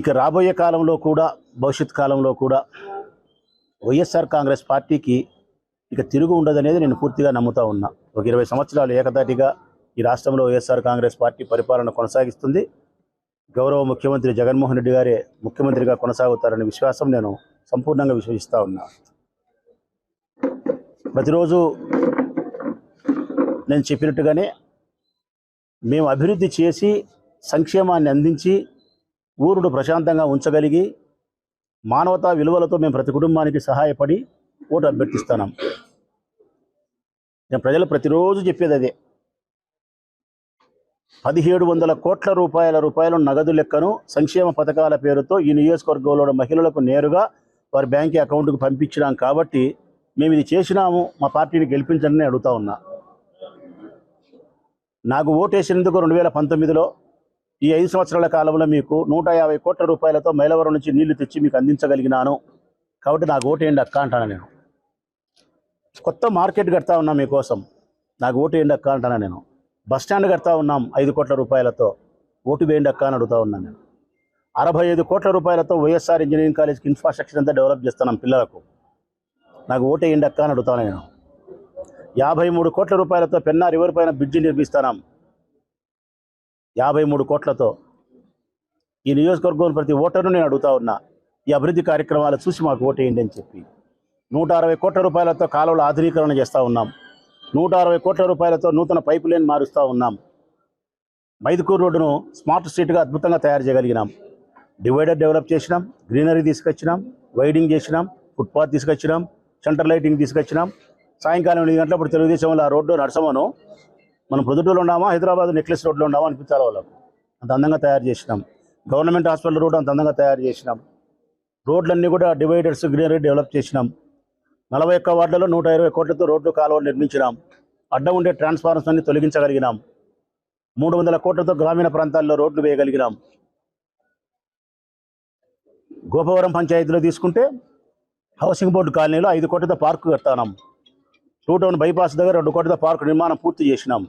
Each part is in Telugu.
ఇక రాబోయే కాలంలో కూడా భవిష్యత్ కాలంలో కూడా వైఎస్ఆర్ కాంగ్రెస్ పార్టీకి ఇక తిరుగు ఉండదనేది నేను పూర్తిగా నమ్ముతా ఉన్నా. ఒక ఇరవై సంవత్సరాలు ఏకదాటిగా ఈ రాష్ట్రంలో వైఎస్ఆర్ కాంగ్రెస్ పార్టీ పరిపాలన కొనసాగిస్తుంది. గౌరవ ముఖ్యమంత్రి జగన్మోహన్ రెడ్డి గారే ముఖ్యమంత్రిగా కొనసాగుతారనే విశ్వాసం నేను సంపూర్ణంగా విశ్వసిస్తూ ఉన్నా. ప్రతిరోజు నేను చెప్పినట్టుగానే మేము అభివృద్ధి చేసి సంక్షేమాన్ని అందించి ఊరును ప్రశాంతంగా ఉంచగలిగి మానవతా విలువలతో మేము ప్రతి కుటుంబానికి సహాయపడి ఓటు అభ్యర్థిస్తున్నాం. నేను ప్రజలు ప్రతిరోజు చెప్పేది అదే. పదిహేడు వందల కోట్ల రూపాయల రూపాయలు నగదు లెక్కను సంక్షేమ పథకాల పేరుతో ఈ నియోజకవర్గంలో మహిళలకు నేరుగా వారి బ్యాంక్ అకౌంట్కు పంపించినాం కాబట్టి మేము ఇది చేసినాము మా పార్టీని గెలిపించండి అడుగుతా ఉన్నా. నాకు ఓటేసినందుకు రెండు వేల పంతొమ్మిదిలో ఈ ఐదు సంవత్సరాల కాలంలో మీకు నూట యాభై కోట్ల రూపాయలతో మైలవరం నుంచి నీళ్ళు తెచ్చి మీకు అందించగలిగినాను. కాబట్టి నాకు ఓటేయండి అక్క అంటాను నేను. కొత్త మార్కెట్ కడతా ఉన్నా మీకోసం. నాకు ఓటేయండి అక్క అంటాను నేను. బస్ స్టాండ్ కడతా ఉన్నాం ఐదు కోట్ల రూపాయలతో. ఓటు వేయండి అక్క అని అడుగుతా ఉన్నాను నేను. అరవై ఐదు కోట్ల రూపాయలతో వైఎస్ఆర్ ఇంజనీరింగ్ కాలేజ్కి ఇన్ఫ్రాస్ట్రక్చర్ అంతా డెవలప్ చేస్తున్నాం పిల్లలకు. నాకు ఓటేయండి అక్క అని అడుగుతాను నేను. యాభై మూడు కోట్ల రూపాయలతో పెన్నా రివర్ పైన బ్రిడ్జి నిర్మిస్తున్నాం. యాభై మూడు కోట్లతో ఈ నియోజకవర్గం ప్రతి ఓటర్ను నేను అడుగుతా ఉన్నా ఈ అభివృద్ధి కార్యక్రమాలు చూసి మాకు ఓటేయండి అని చెప్పి. నూట అరవై కోట్ల రూపాయలతో కాలువల ఆధునీకరణ చేస్తూ ఉన్నాం. నూట అరవై కోట్ల రూపాయలతో నూతన పైపు లైన్ మారుస్తూ ఉన్నాం. మైదుకూరు రోడ్డును స్మార్ట్ స్ట్రీట్గా అద్భుతంగా తయారు చేయగలిగినాం. డివైడర్ డెవలప్ చేసినాం గ్రీనరీ తీసుకొచ్చినాం వైడింగ్ చేసినాం ఫుట్పాత్ తీసుకొచ్చినాం సెంటర్ లైటింగ్ తీసుకొచ్చినాం. సాయంకాలం ఎనిమిది గంటలప్పుడు తెలుగుదేశంలో ఆ రోడ్డు నడసమను మనం ప్రొద్దుటూరులో ఉన్నామా? హైదరాబాద్ నెక్లెస్ రోడ్లో ఉన్నామా అనిపించాలి వాళ్ళకు. అంత అందంగా తయారు చేసినాం. గవర్నమెంట్ హాస్పిటల్ రోడ్ అంత అందంగా తయారు చేసినాం. రోడ్లన్నీ కూడా డివైడర్స్ గ్రీనరీ డెవలప్ చేసినాం. నలభై ఒక్క వార్డులలో నూట ఇరవై కోట్లతో రోడ్లు కాలువలు నిర్మించినాం. అడ్డం ఉండే ట్రాన్స్ఫార్మర్స్ అన్ని తొలగించగలిగినాం. మూడు వందల కోట్లతో గ్రామీణ ప్రాంతాల్లో రోడ్లు వేయగలిగినాం. గోపవరం పంచాయతీలో తీసుకుంటే హౌసింగ్ బోర్డు కాలనీలో ఐదు కోట్లతో పార్కు కడతాం టూ టౌన్ బైపాస్ దగ్గర రెండు కోట్ల పార్కు నిర్మాణం పూర్తి చేసినాం.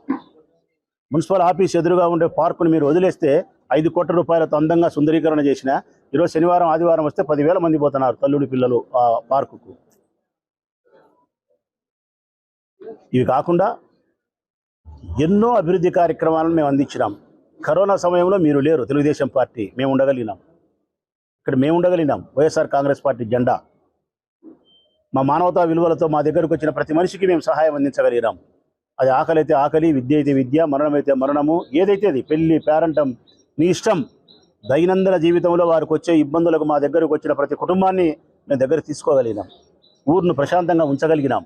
మున్సిపల్ ఆఫీస్ ఎదురుగా ఉండే పార్కును మీరు వదిలేస్తే ఐదు కోట్ల రూపాయలతో అందంగా సుందరీకరణ చేసిన ఈరోజు శనివారం ఆదివారం వస్తే పదివేల మంది పోతున్నారు తల్లుడి పిల్లలు ఆ పార్కుకు. ఇవి కాకుండా ఎన్నో అభివృద్ధి కార్యక్రమాలను మేము అందించినాం. కరోనా సమయంలో మీరు లేరు తెలుగుదేశం పార్టీ. మేము ఉండగలిగినాం. ఇక్కడ మేము ఉండగలిగినాం. వైఎస్ఆర్ కాంగ్రెస్ పార్టీ జెండా. మా మానవతా విలువలతో మా దగ్గరకు వచ్చిన ప్రతి మనిషికి మేము సహాయం అందించగలిగినాం. అది ఆకలి అయితే ఆకలి విద్య అయితే విద్య మరణం అయితే మరణము ఏదైతే అది పెళ్ళి పేరంటం నీ ఇష్టం దైనందిన జీవితంలో వారికి వచ్చే ఇబ్బందులకు మా దగ్గరకు వచ్చిన ప్రతి కుటుంబాన్ని మేము దగ్గర తీసుకోగలిగినాం. ఊరును ప్రశాంతంగా ఉంచగలిగినాం.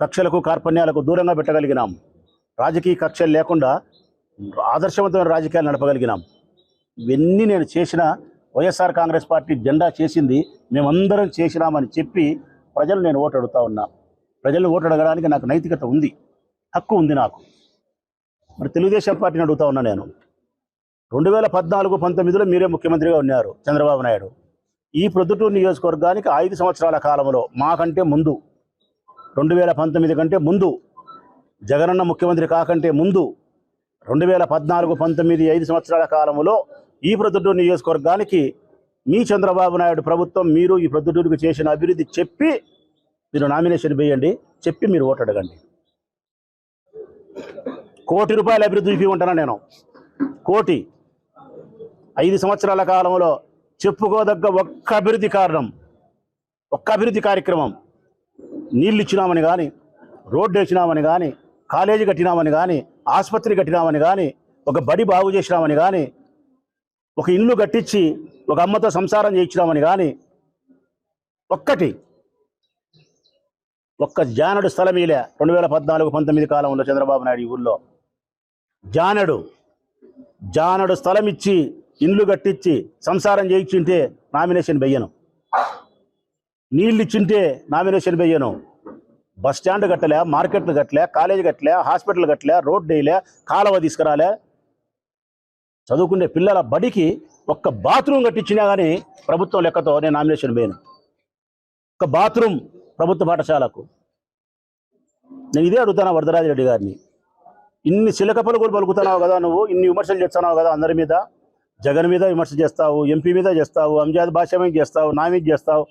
కక్షలకు కార్పణ్యాలకు దూరంగా పెట్టగలిగినాం. రాజకీయ కక్షలు లేకుండా ఆదర్శవంతమైన రాజకీయాలు నడపగలిగినాం. ఇవన్నీ నేను చేసిన వైఎస్ఆర్ కాంగ్రెస్ పార్టీ జెండా చేసింది మేమందరం చేసినామని చెప్పి ప్రజలు నేను ఓటు అడుగుతా ఉన్నా. ప్రజలను ఓటు అడగడానికి నాకు నైతికత ఉంది. హక్కు ఉంది నాకు. మరి తెలుగుదేశం పార్టీని అడుగుతా ఉన్నా నేను. రెండు వేల పద్నాలుగు పంతొమ్మిదిలో మీరే ముఖ్యమంత్రిగా ఉన్నారు చంద్రబాబు నాయుడు. ఈ ప్రొద్దుటూరు నియోజకవర్గానికి ఐదు సంవత్సరాల కాలంలో మాకంటే ముందు రెండు వేల పంతొమ్మిది కంటే ముందు జగనన్న ముఖ్యమంత్రి కాకంటే ముందు రెండు వేల పద్నాలుగు పంతొమ్మిది ఐదు సంవత్సరాల కాలంలో ఈ ప్రొద్దుటూరు నియోజకవర్గానికి మీ చంద్రబాబు నాయుడు ప్రభుత్వం మీరు ఈ ప్రొద్దుటూరుకు చేసిన అభివృద్ధి చెప్పి మీరు నామినేషన్ వేయండి చెప్పి మీరు ఓటు అడగండి. కోటి రూపాయల అభివృద్ధి చూపించుకుంటున్నా నేను? కోటి. ఐదు సంవత్సరాల కాలంలో చెప్పుకోదగ్గ ఒక్క అభివృద్ధి కారణం ఒక్క అభివృద్ధి కార్యక్రమం నీళ్ళు ఇచ్చినామని కానీ రోడ్డు వేసినామని కానీ కాలేజీ కట్టినామని కానీ ఆసుపత్రి కట్టినామని కానీ ఒక బడి బాగు చేసినామని కానీ ఒక ఇల్లు కట్టించి ఒక అమ్మతో సంసారం చేయించినామని కానీ ఒక్కటి ఒక్క జానడు స్థలమీలే రెండు వేల పద్నాలుగు పంతొమ్మిది కాలంలో చంద్రబాబు నాయుడు ఈ ఊళ్ళో జానడు జానడు స్థలం ఇచ్చి ఇండ్లు కట్టించి సంసారం చేయించింటే నామినేషన్ వెయ్యను నీళ్ళు ఇచ్చింటే నామినేషన్ వెయ్యను బస్ స్టాండ్ కట్టలే మార్కెట్లు కట్టలే కాలేజీ కట్టలే హాస్పిటల్ కట్టలే రోడ్ వేయలే కాలువ తీసుకురాలే. చదువుకునే పిల్లల బడికి ఒక్క బాత్రూమ్ కట్టించినా కానీ ప్రభుత్వం లెక్కతో నేను నామినేషన్ పోయిన ఒక బాత్రూమ్ ప్రభుత్వ పాఠశాలకు. నేను ఇదే అడుగుతాను వరదరాజిరెడ్డి గారిని. ఇన్ని చిలక పలుకులు పలుకుతున్నావు కదా నువ్వు ఇన్ని విమర్శలు చేస్తున్నావు కదా అందరి మీద. జగన్ మీద విమర్శ చేస్తావు ఎంపీ మీద చేస్తావు అంజాద్ భాష మీద చేస్తావు నా మీద చేస్తావు.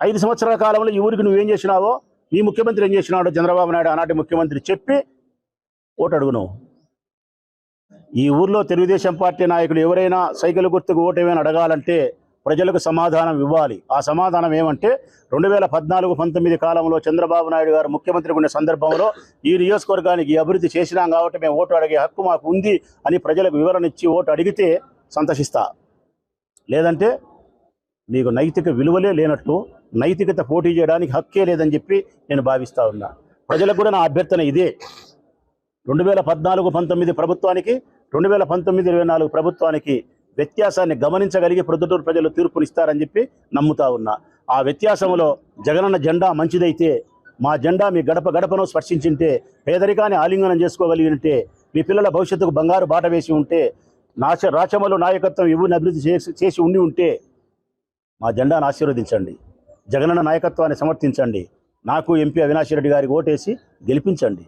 ఐదు సంవత్సరాల కాలంలో ఈ ఊరికి నువ్వేం చేసినావో మీ ముఖ్యమంత్రి ఏం చేసినాడో చంద్రబాబు నాయుడు ఆనాటి ముఖ్యమంత్రి చెప్పి ఓటు అడుగు నువ్వు ఈ ఊర్లో తెలుగుదేశం పార్టీ నాయకులు ఎవరైనా సైకిల్ గుర్తుకు ఓటేమైనా అడగాలంటే ప్రజలకు సమాధానం ఇవ్వాలి. ఆ సమాధానం ఏమంటే రెండు వేల పద్నాలుగు పంతొమ్మిది కాలంలో చంద్రబాబు నాయుడు గారు ముఖ్యమంత్రి ఉన్న సందర్భంలో ఈ నియోజకవర్గానికి అభివృద్ధి చేసినాం కాబట్టి మేము ఓటు అడిగే హక్కు మాకు ఉంది అని ప్రజలకు వివరణ ఇచ్చి ఓటు అడిగితే సంతోషిస్తా. లేదంటే నీకు నైతిక విలువలే లేనట్టు నైతికత పోటీ చేయడానికి హక్కే లేదని చెప్పి నేను భావిస్తా ఉన్నా. ప్రజలకు కూడా నా అభ్యర్థన ఇదే. రెండు వేల పద్నాలుగు పంతొమ్మిది ప్రభుత్వానికి రెండు వేల పంతొమ్మిది ఇరవై నాలుగు ప్రభుత్వానికి వ్యత్యాసాన్ని గమనించగలిగి ప్రొద్దుటూరు ప్రజలు తీర్పునిస్తారని చెప్పి నమ్ముతా ఉన్నా. ఆ వ్యత్యాసంలో జగనన్న జెండా మంచిదైతే మా జెండా మీ గడప గడపను స్పర్శించింటే పేదరికాన్ని ఆలింగనం చేసుకోగలిగి ఉంటే మీ పిల్లల భవిష్యత్తుకు బంగారు బాట వేసి ఉంటే నాశ రాచమలు నాయకత్వం ఇవ్వని అభివృద్ధి చేసి చేసి ఉండి ఉంటే మా జెండాను ఆశీర్వదించండి. జగనన్న నాయకత్వాన్ని సమర్థించండి. నాకు ఎంపీ అవినాష్ రెడ్డి గారికి ఓటేసి గెలిపించండి.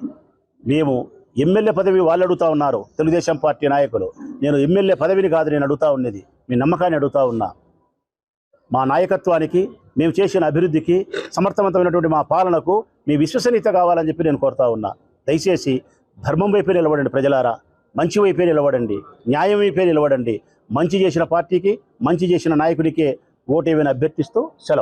మేము ఎమ్మెల్యే పదవి వాళ్ళు అడుగుతా ఉన్నారు. తెలుగుదేశం పార్టీ నాయకులు. నేను ఎమ్మెల్యే పదవిని కాదు నేను అడుగుతా ఉన్నది. మీ నమ్మకాన్ని అడుగుతా ఉన్నా. మా నాయకత్వానికి మేము చేసిన అభివృద్ధికి సమర్థవంతమైనటువంటి మా పాలనకు మీ విశ్వసనీయత కావాలని చెప్పి నేను కోరుతా ఉన్నా. దయచేసి ధర్మం వైపే నిలబడండి ప్రజలారా. మంచి వైపే నిలబడండి. న్యాయం వైపే నిలబడండి. మంచి చేసిన పార్టీకి మంచి చేసిన నాయకుడికే ఓటేవని అభ్యర్థిస్తూ సెలవు.